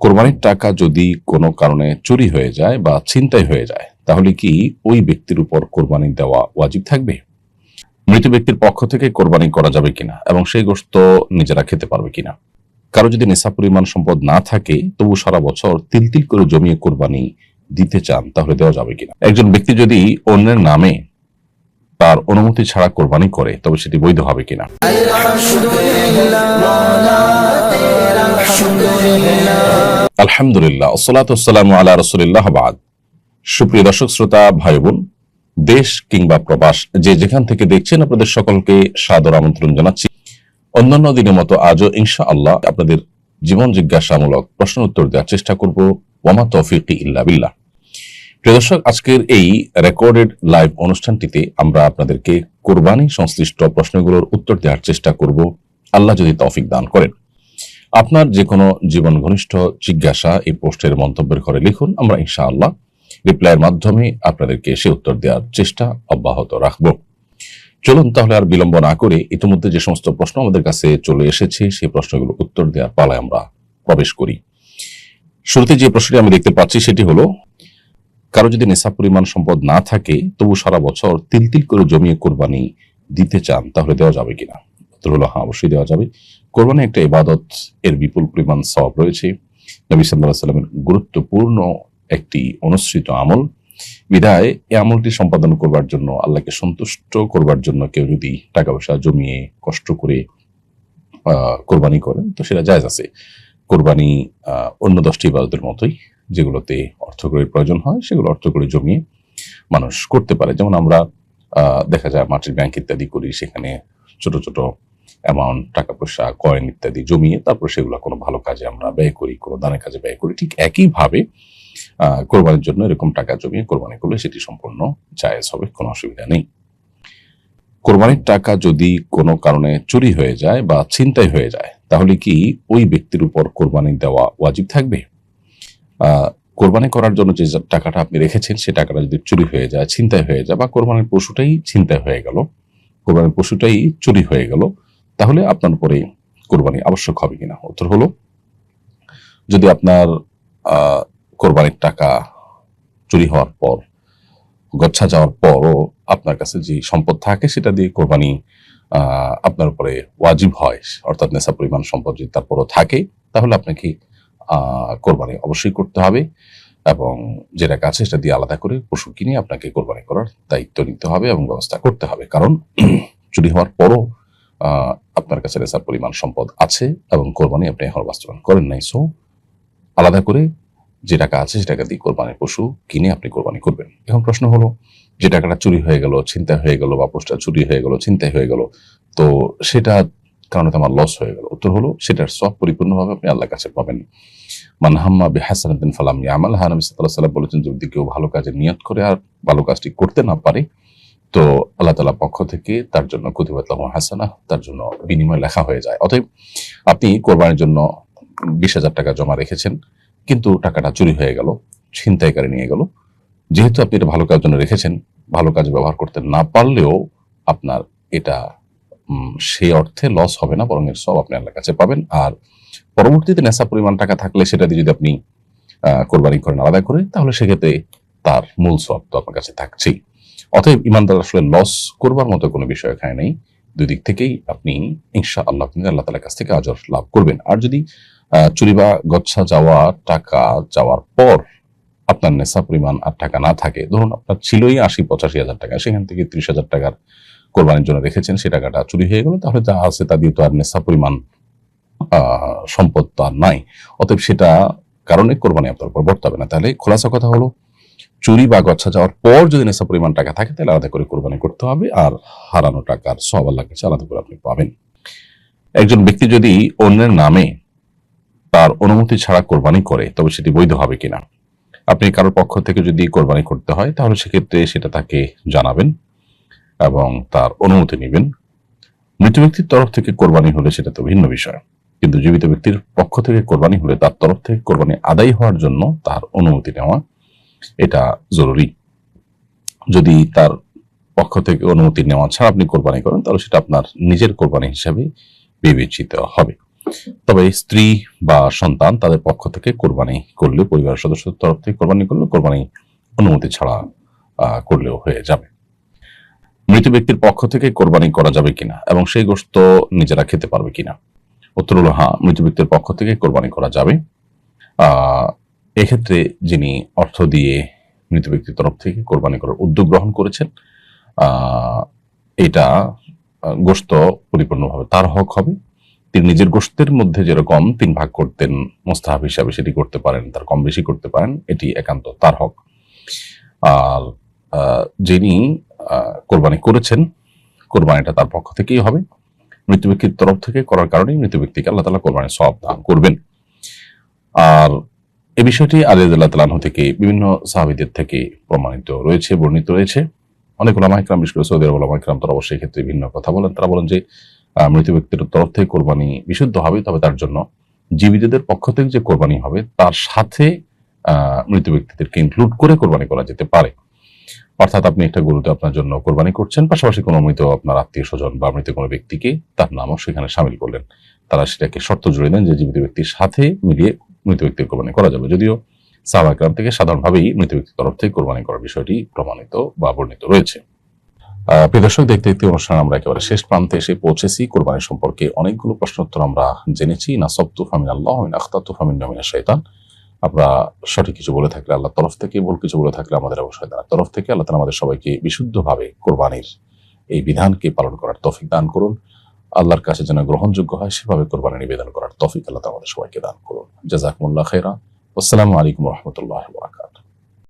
কোরবানির টাকা যদি কোনো কারণে চুরি হয়ে যায় বা ছিনতাই হয়ে যায় তাহলে কি ওই ব্যক্তির উপর কোরবানি দেওয়া ওয়াজিব থাকবে মৃত ব্যক্তির পক্ষ থেকে কোরবানি করা যাবে কিনা এবং সেই গোস্ত নিজেরা খেতে পারবে কিনা কারও যদি নেশা পরিমাণ সম্পদ না থাকে তবু সারা বছর তিল তিল করে জমিয়ে কোরবানি দিতে চান তাহলে দেওয়া যাবে কিনা একজন ব্যক্তি যদি অন্যের নামে তার অনুমতি ছাড়া কোরবানি করে তবে সেটি বৈধ হবে কিনা সালাম আলা রসুলিল্লাহ বাদ। সুপ্রিয় দর্শক, শ্রোতা ভাই বোন দেশ কিংবা প্রবাস, যে যেখান থেকে দেখছেন, আপনাদের সকলকে সাদর আমন্ত্রণ জানাচ্ছি। অন্যান্য দিনের মতো আজও ইনশা আল্লাহ আপনাদের জীবন জিজ্ঞাসামূলক প্রশ্ন উত্তর দেওয়ার চেষ্টা করব। ওয়ামা তৌফিক ইল্লা বিল্লাহ। প্রিয় দর্শক, আজকের এই রেকর্ডেড লাইভ অনুষ্ঠানটিতে আমরা আপনাদেরকে কোরবানি সংশ্লিষ্ট প্রশ্নগুলোর উত্তর দেওয়ার চেষ্টা করব। আল্লাহ যদি তৌফিক দান করেন। আপনার যে কোনো জীবন ঘনিষ্ঠ জিজ্ঞাসা এই পোস্টের মন্তব্যের ঘরে লিখুন, আমরা ইনশাআল্লাহ রিপ্লাইয়ের মাধ্যমে আপনাদেরকে সে উত্তর দেওয়ার চেষ্টা অব্যাহত রাখব। চলুন তাহলে আর বিলম্ব না করে ইতিমধ্যে যে সমস্ত প্রশ্ন আমাদের কাছে চলে এসেছে সেই প্রশ্নগুলো উত্তর দেওয়ার পালায় আমরা প্রবেশ করি। শুরুতে যে প্রশ্নটি আমি দেখতে পাচ্ছি, সেটি হলো, কারও যদি নেশা পরিমাণ সম্পদ না থাকে, তবু সারা বছর তিল তিল করে জমিয়ে কোরবানি দিতে চান, তাহলে দেওয়া যাবে কিনা? উত্তর হ্যাঁ অবশ্যই দেওয়া যাবে। কোরবানি একটা ইবাদত এর বিপুল পরিমাণ সব রয়েছে। নবী সাল্লাহ সাল্লামের গুরুত্বপূর্ণ একটি অনুসৃত আমল। বিধায় এই আমলটি সম্পাদন করবার জন্য, আল্লাহকে সন্তুষ্ট করবার জন্য কেউ যদি টাকা পয়সা জমিয়ে কষ্ট করে কোরবানি করেন, তো সেটা জায়জ আছে। কোরবানি অন্য দশটি ইবাদতের মতোই, যেগুলোতে অর্থকরীর প্রয়োজন হয়, সেগুলো অর্থকরী জমিয়ে মানুষ করতে পারে। যেমন আমরা দেখা যায় মাটির ব্যাংক ইত্যাদি করি, সেখানে ছোট ছোট অ্যামাউন্ট টাকা পয়সা কয়েন ইত্যাদি জমিয়ে তারপর সেগুলো কোনো ভালো কাজে আমরা ব্যয় করি, কোনো দানের কাজে ব্যয় করি, ঠিক একইভাবে কোরবানির জন্য এরকম টাকা জমিয়ে কোরবানি করলে সেটি সম্পূর্ণ জায়েজ হবে, কোনো অসুবিধা নেই। কোরবানির টাকা যদি কোনো কারণে চুরি হয়ে যায় বা ছিনতাই হয়ে যায়, তাহলে কি ওই ব্যক্তির উপর কোরবানি দেওয়া ওয়াজিব থাকবে? কোরবানি করার জন্য যে টাকাটা আপনি রেখেছেন, সে টাকাটা যদি চুরি হয়ে যায়, ছিনতাই হয়ে যায় বা কোরবানির পশুটাই ছিনতাই হয়ে গেল, কোরবানির পশুটাই চুরি হয়ে গেল তাহলে আপনার উপরে কোরবানি আবশ্যক হবে কিনা? উত্তর হলো, যদি আপনার কোরবানির টাকা চুরি হওয়ার পর, গচ্ছা যাওয়ার পরও আপনার কাছে যে সম্পদ থাকে সেটা দিয়ে কোরবানি আপনার উপরে ওয়াজিব হয়, অর্থাৎ নেশা পরিমাণ সম্পদ যদি তারপরও থাকে, তাহলে আপনাকে কোরবানি অবশ্যই করতে হবে এবং যেটা কাছে সেটা দিয়ে আলাদা করে পশু কিনে আপনাকে কোরবানি করার দায়িত্ব নিতে হবে এবং ব্যবস্থা করতে হবে। কারণ, চুরি হওয়ার পরও আপনার কাছে নেশার পরিমাণ সম্পদ আছে এবং কোরবানি আপনি এখন বাস্তবায়ন করেন নাই। সো আলাদা করে যে টাকা আছে সে টাকা দিয়ে কোরবানির পশু কিনে আপনি কোরবানি করবেন। এখন প্রশ্ন হলো, যে টাকাটা চুরি হয়ে গেল, ছিনতাই হয়ে গেল বা পোস্টটা চুরি হয়ে গেল, ছিনতাই হয়ে গেল, তো সেটা কারণে তো আমার লস হয়ে গেল। উত্তর হলো, সেটার সব পরিপূর্ণভাবে আপনি আল্লাহর কাছে পাবেন। মানহাম্মা বেহাসানুদ্দিন ফালাম ইয়ামাল। হানামি সাল্লাহ সাল্লাম বলেছেন, যদি কেউ ভালো কাজে নিয়ত করে আর ভালো কাজটি করতে না পারে তো আল্লাহ তালা পক্ষ থেকে তার জন্য কুতিবাতলাম হাসানা, তার জন্য বিনিময় লেখা হয়ে যায়। অতএব আপনি কোরবানির জন্য বিশ হাজার টাকা জমা রেখেছেন, কিন্তু টাকাটা চুরি হয়ে গেল, ছিনতাইকারী নিয়ে গেল। যেহেতু আপনি এটা ভালো কাজের জন্য রেখেছেন, ভালো কাজে ব্যবহার করতে না পারলেও আপনার এটা সেই অর্থে লস হবে না, বরং এর সব আপনি আল্লাহর কাছে পাবেন। আর পরবর্তীতে নেশা পরিমাণ টাকা থাকলে সেটা দিয়ে যদি আপনি কোরবানি করেন আলাদা করে, তাহলে সেক্ষেত্রে তার মূল সব তো আপনার কাছে থাকছেই। অতএব ইমানদার আসলে লস করবার মতো কোনো বিষয় এখানে নেই। দুই দিক থেকেই আপনি ইনশা আল্লাহ আপনি আল্লাহ তালার কাছ থেকে আজর লাভ করবেন। আর যদি চুরি বা গচ্ছা যাওয়া, টাকা যাওয়ার পর আপনার নেশা পরিমাণ আর টাকা না থাকে, ধরুন আপনার ছিলই আশি, পঁচাশি হাজার টাকা, সেখান থেকে ত্রিশ হাজার টাকার কোরবানির জন্য রেখেছেন, সে টাকাটা চুরি হয়ে গেল, তাহলে যা আছে তা দিয়ে তো আর নেশা পরিমাণ সম্পদ তো আর নাই। অতএব সেটা কারণে কোরবানি আপনার উপর বর্তাবে না। তাহলে খোলাসা কথা হলো চুরি বা গচ্ছা যাওয়ার পর যদি নেশা পরিমাণ টাকা থাকে, তাহলে আলাদা করে কোরবানি করতে হবে আর হারানো টাকার সব আল্লাহ কাছে আলাদা করে আপনি পাবেন। একজন ব্যক্তি যদি অন্যের নামে তার অনুমতি ছাড়া কোরবানি করে, তবে সেটি বৈধ হবে কিনা? আপনি কারোর পক্ষ থেকে যদি কোরবানি করতে হয়, তাহলে সেক্ষেত্রে সেটা তাকে জানাবেন এবং তার অনুমতি নেবেন। মৃত ব্যক্তির তরফ থেকে কোরবানি হলে সেটা তো ভিন্ন বিষয়। কিন্তু জীবিত ব্যক্তির পক্ষ থেকে কোরবানি হলে তার তরফ থেকে কোরবানি আদায় হওয়ার জন্য তার অনুমতি নেওয়া এটা জরুরি। যদি তার পক্ষ থেকে অনুমতি নেওয়া ছাড়া আপনি কোরবানি করেন, তাহলে সেটা আপনার নিজের কোরবানি হিসাবে বিবেচিত হবে। তবে স্ত্রী বা সন্তান তাদের পক্ষ থেকে কোরবানি করলে, পরিবারের সদস্যদের তরফ থেকে কোরবানি করলে, কোরবানি অনুমতি ছাড়া করলেও হয়ে যাবে। মৃত ব্যক্তির পক্ষ থেকে কোরবানি করা যাবে কিনা এবং সেই গোস্ত নিজেরা খেতে পারবে কিনা? উত্তর হলো হ্যাঁ মৃত ব্যক্তির পক্ষ থেকে কোরবানি করা যাবে। এক্ষেত্রে যিনি অর্থ দিয়ে মৃত ব্যক্তির তরফ থেকে কোরবানি করার উদ্যোগ গ্রহণ করেছেন এটা গোস্ত পরিপূর্ণভাবে তার হক হবে। তিনি নিজের গোস্তের মধ্যে যেরকম তিন ভাগ করতেন, মোস্তাহাব হিসাবে সেটি করতে পারেন, তার কম বেশি করতে পারেন, এটি একান্ত তার হক। আর যিনি কোরবানি করেছেন, কোরবানিটা তার পক্ষ থেকেই হবে। মৃত ব্যক্তির তরফ থেকে করার কারণেই মৃত ব্যক্তিকে আল্লাহ তালা কোরবানি সব দান করবেন। এ বিষয়টি আলিয়াদ তালাহ থেকে বিভিন্ন সাহাবিদের থেকে প্রমাণিত রয়েছে, বর্ণিত রয়েছে। অনেক ওলামা ইকরাম বিশেষ করে সৌদি আরব ওলামা ইকরাম তারা অবশ্যই ক্ষেত্রে ভিন্ন কথা বলেন। তারা বলেন যে মৃত ব্যক্তির তরফ থেকে কোরবানি বিশুদ্ধ হবে, তবে তার জন্য জীবিতদের পক্ষ থেকে যে কোরবানি হবে, তার সাথে মৃত ব্যক্তিদেরকে ইনক্লুড করে কোরবানি করা যেতে পারে। অর্থাৎ আপনি একটা গরুতে আপনার জন্য কোরবানি করছেন, পাশাপাশি কোনো মৃত আপনার আত্মীয় স্বজন বা মৃত কোনো ব্যক্তিকে তার নামও সেখানে সামিল করলেন। তারা সেটাকে শর্ত জুড়ে দেন যে, জীবিত ব্যক্তির সাথে মিলিয়ে মৃত ব্যক্তির কোরবানি করা যাবে। যদিও সাহাবাকরাম থেকে সাধারণভাবেই মৃত ব্যক্তির তরফ থেকে কোরবানি করার বিষয়টি প্রমাণিত বা বর্ণিত রয়েছে। আহ, প্রিয় দর্শক দেখতে দেখতে অনুষ্ঠান আমরা একেবারে শেষ প্রান্তে এসে পৌঁছেছি। কোরবানি সম্পর্কে অনেকগুলো প্রশ্ন উত্তর আমরা জেনেছি। না সপ্তু ফামিন আল্লাহ আখতাতু ফামিন নামিনা শৈতান আমরা সঠিক কিছু বলে থাকলে আল্লাহ তরফ থেকে ভুল কিছু বলে থাকলে আমাদের অবশ্যই তার তরফ থেকে। আল্লাহ তাআলা আমাদের সবাইকে বিশুদ্ধভাবে কোরবানির এই বিধানকে পালন করার তফিক দান করুন। আল্লাহর কাছে যেন গ্রহণযোগ্য হয়, সেভাবে কোরবানি নিবেদন করার তফিক আল্লাহ আমাদের সবাইকে দান করুন। জাজাকুমুল্লাহ খেরা আসসালামু আলাইকুম রহমতুল্লাহ বরাকাত